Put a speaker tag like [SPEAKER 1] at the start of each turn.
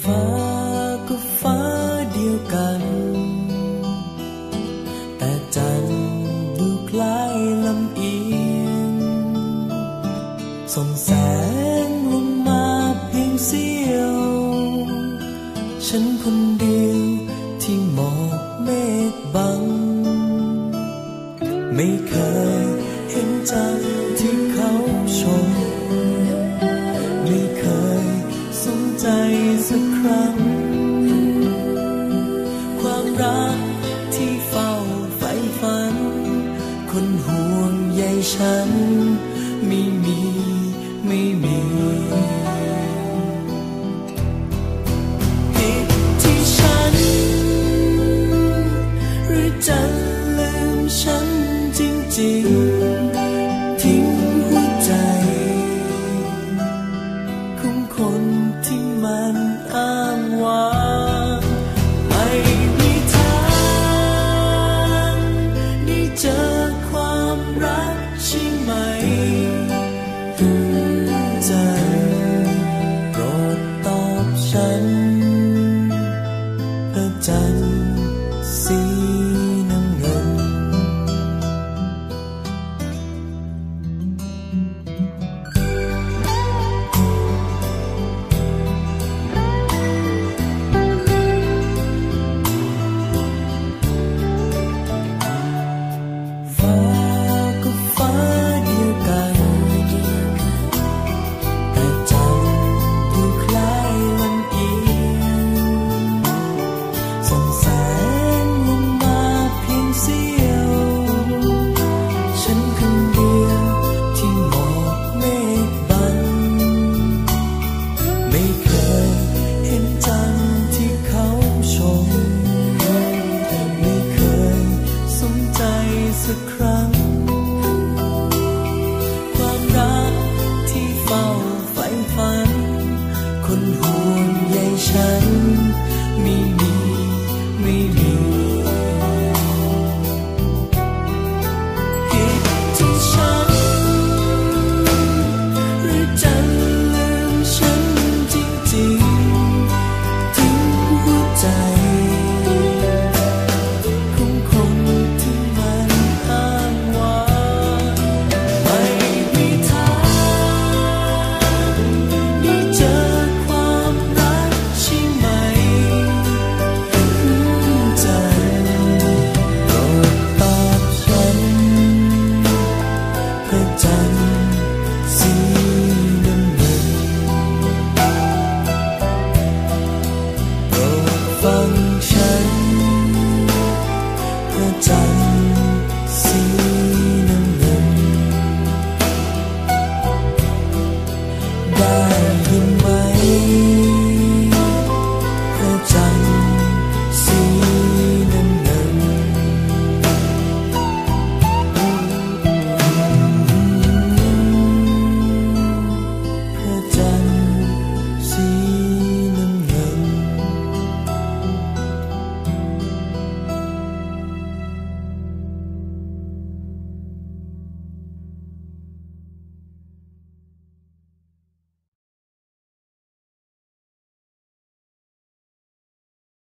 [SPEAKER 1] ฟ้าก็ฟ้าเดียวกัน แต่จันดูคล้ายลำเอียงส่องแสงลงมาเพียงเสี้ยว ฉันคนเดียวที่หมอกเมฆบัง ไม่เคยเห็นจันที่เขาชม ใจสักครั้ง ความรักที่เฝ้าใฝ่ฝัน คนห่วงใยฉัน ไม่มีไม่มีผิดที่ฉัน หรือจะลืมฉันจริงๆ วางไม่มีทางได้เจอความรักใช่ไหมใจโปรดตอบฉันพระจันทร์